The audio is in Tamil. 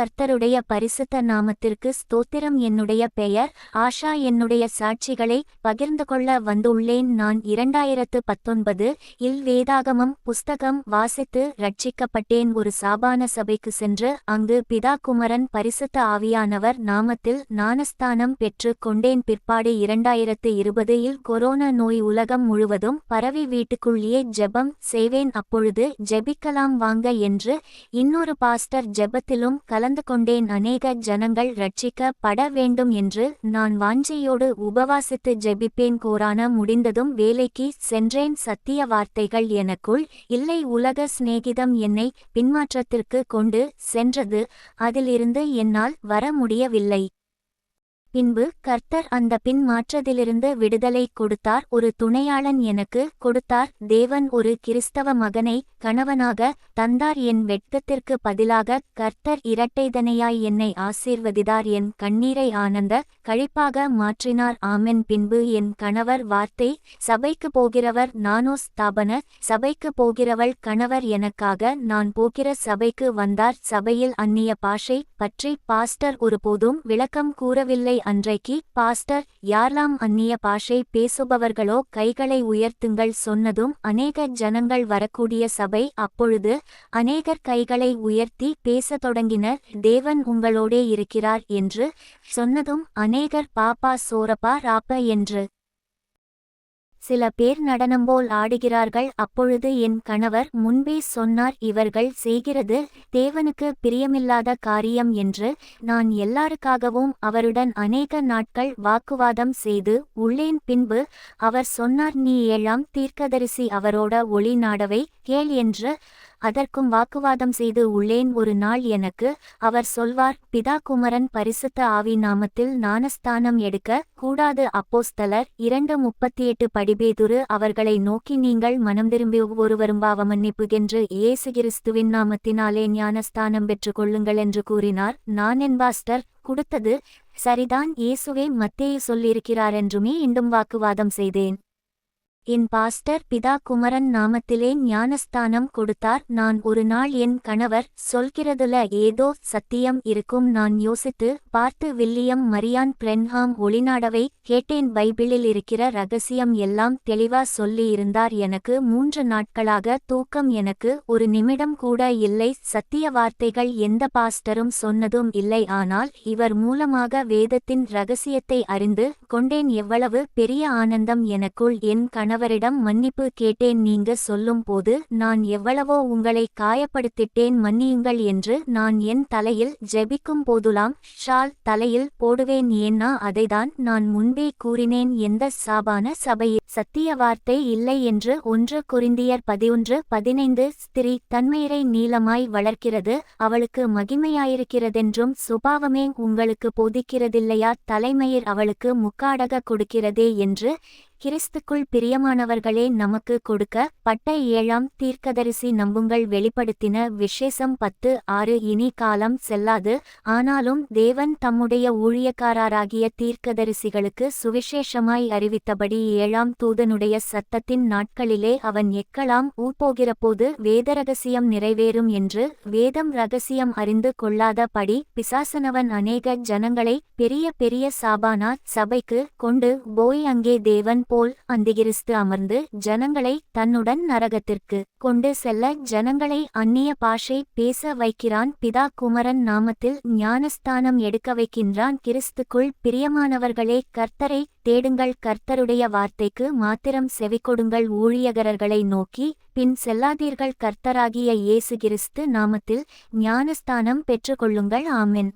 கர்த்தருடைய பரிசுத்த நாமத்திற்கு ஸ்தோத்திரம். என்னுடைய பெயர் ஆஷா. என்னுடைய சாட்சிகளை பகிர்ந்து கொள்ள வந்துள்ளேன். நான் இரண்டாயிரத்து பத்தொன்பது இல் வேதாகமம் புஸ்தகம் வாசித்து ரட்சிக்கப்பட்டேன் ஒரு சாபான சபைக்கு சென்று அங்கு பிதா குமரன் பரிசுத்த ஆவியானவர் நாமத்தில் ஞானஸ்தானம் பெற்று கொண்டேன். பிற்பாடு இரண்டாயிரத்து இருபது இல் கொரோனா நோய் உலகம் முழுவதும் பரவி வீட்டுக்குள்ளேயே ஜெபம் செய்வேன். அப்பொழுது ஜெபிக்கலாம் வாங்க என்று இன்னொரு பாஸ்டர் ஜெபத்திலும் கலந்து கொண்டேன். அநேக ஜனங்கள் ரட்சிக்கப்பட வேண்டும் என்று நான் வாஞ்சையோடு உபவாசித்து ஜெபிப்பேன். கோரான முடிந்ததும் வேலைக்கு சென்றேன். சத்திய வார்த்தைகள் எனக்குள் இல்லை. உலக சிநேகிதம் என்னை பின்மாற்றத்திற்கு கொண்டு சென்றது. அதிலிருந்து என்னால் வர முடியவில்லை. பின்பு கர்த்தர் அந்த பின் மாற்றத்திலிருந்து விடுதலை கொடுத்தார். ஒரு துணையாளன் எனக்கு கொடுத்தார். தேவன் ஒரு கிறிஸ்தவ மகனை கணவனாக தந்தார். என் வெட்கத்திற்கு பதிலாக கர்த்தர் இரட்டைதனையாய் என்னை ஆசீர்வதிதார் என் கண்ணீரை ஆனந்த கழிப்பாக மாற்றினார். ஆமென். பின்பு என் கணவர் வார்த்தை சபைக்கு போகிறவர் நானோ ஸ்தாபன சபைக்கு போகிறவள் கணவர் எனக்காக நான் போகிற சபைக்கு வந்தார். சபையில் அந்நிய பாஷை பற்றி பாஸ்டர் ஒருபோதும் விளக்கம் கூறவில்லை. அன்றைக்கு பாஸ்டர் யாரெல்லாம் அந்நிய பாஷை பேசுபவர்களோ கைகளை உயர்த்துங்கள் சொன்னதும் அநேக ஜனங்கள் வரக்கூடிய சபை அப்பொழுது அநேகர் கைகளை உயர்த்தி பேசத் தொடங்கினர் தேவன் உங்களோடே இருக்கிறார் என்று சொன்னதும் அநேகர் பாப்பா சோரப்பா ராப்ப என்று சில பேர் நடனம்போல் ஆடுகிறார்கள். அப்பொழுது என் கணவர் முன்பே சொன்னார் இவர்கள் செய்கிறது தேவனுக்கு பிரியமில்லாத காரியம் என்று. நான் எல்லாருக்காகவும் அவருடன் அநேக நாட்கள் வாக்குவாதம் செய்து உள்ளேன். பின்பு அவர் சொன்னார் நீ ஏழாம் தீர்க்கதரிசி அவரோட ஒளி நாடவை கேள் என்று. அதற்கும் வாக்குவாதம் செய்து உள்ளேன் ஒரு நாள் எனக்கு அவர் சொல்வார் பிதா குமரன் பரிசுத்த ஆவி நாமத்தில் ஞானஸ்தானம் எடுக்க கூடாது அப்போஸ்தலர். இரண்டு முப்பத்தி எட்டு படிபேதுரு அவர்களை நோக்கி நீங்கள் மனம் திரும்பி ஒருவரும் பாவ மன்னிப்புகென்று இயேசு கிறிஸ்துவின் நாமத்தினாலே ஞானஸ்தானம் பெற்றுக் கொள்ளுங்கள் என்று கூறினார். நான் என்பாஸ்டர் கொடுத்தது சரிதான். இயேசுவே மத்தேயு சொல்லியிருக்கிறார் என்றுமே இண்டும் வாக்குவாதம் செய்தேன். என் பாஸ்டர் பிதா குமரன் நாமத்திலே ஞானஸ்தானம் கொடுத்தார். நான் ஒரு நாள் என் கணவர் சொல்கிறதுல ஏதோ சத்தியம் இருக்கும். நான் யோசித்து பார்த்து வில்லியம் மரியான் பிரென்ஹாம் ஒளிநாடவை கேட்டேன். பைபிளில் இருக்கிற ரகசியம் எல்லாம் தெளிவா சொல்லியிருந்தார் எனக்கு மூன்று நாட்களாக தூக்கம் எனக்கு ஒரு நிமிடம் கூட இல்லை. சத்திய வார்த்தைகள் எந்த பாஸ்டரும் சொன்னதும் இல்லை. ஆனால் இவர் மூலமாக வேதத்தின் ரகசியத்தை அறிந்து கொண்டேன். எவ்வளவு பெரிய ஆனந்தம் எனக்குள் என் கணவரிடம் மன்னிப்பு கேட்டேன் நீங்க சொல்லும் போது நான் எவ்வளவோ உங்களை காயப்படுத்திட்டேன் மன்னியுங்கள் என்று நான் என் தலையில் ஜெபிக்கும் போதுலாம் ஷால் தலையில் போடுவேன் ஏன்னா அதைதான் நான் முன்பே கூறினேன் எந்த சாபான சபையில். சத்திய வார்த்தை இல்லை என்று ஒன்று குறிந்தியர் பதினொன்று பதினைந்து ஸ்திரீ தன்மையரை நீளமாய் வளர்க்கிறது அவளுக்கு மகிமையாயிருக்கிறதென்றும் சுபாவமே உங்களுக்கு போதிக்கிறதில்லையா தலைமையர் அவளுக்கு முக்காடக கொடுக்கிறதே என்று கிறிஸ்துக்குள் பிரியமானவர்களே நமக்கு கொடுக்க பட்ட ஏழாம் தீர்க்கதரிசி நம்புங்கள். வெளிப்படுத்தின விசேஷம் பத்து ஆறு இனி காலம் செல்லாது. ஆனாலும் தேவன் தம்முடைய ஊழியக்காரராகிய தீர்க்கதரிசிகளுக்கு சுவிசேஷமாய் அறிவித்தபடி ஏழாம் தூதனுடைய சத்தத்தின் நாட்களிலே அவன் எக்கலாம் ஊப்போகிறபோது வேதரகசியம் நிறைவேறும் என்று வேதம் ரகசியம் அறிந்து கொள்ளாதபடி பிசாசனவன் அநேக ஜனங்களை பெரிய பெரிய சாபானா சபைக்கு கொண்டு போய் அங்கே தேவன் போல் அந்திகிறிஸ்து அமர்ந்து ஜனங்களை தன்னுடன் நரகத்திற்கு கொண்டு செல்ல ஜனங்களை அந்நிய பாஷை பேச வைக்கிறான். பிதா குமரன் நாமத்தில் ஞானஸ்தானம் எடுக்க வைக்கின்றான். கிறிஸ்துக்குள் பிரியமானவர்களே கர்த்தரை தேடுங்கள். கர்த்தருடைய வார்த்தைக்கு மாத்திரம் செவிக்கொடுங்கள் ஊழியகரர்களை நோக்கி பின் செல்லாதீர்கள். கர்த்தராகிய இயேசு கிறிஸ்து நாமத்தில் ஞானஸ்தானம் பெற்றுக்கொள்ளுங்கள். ஆமென்.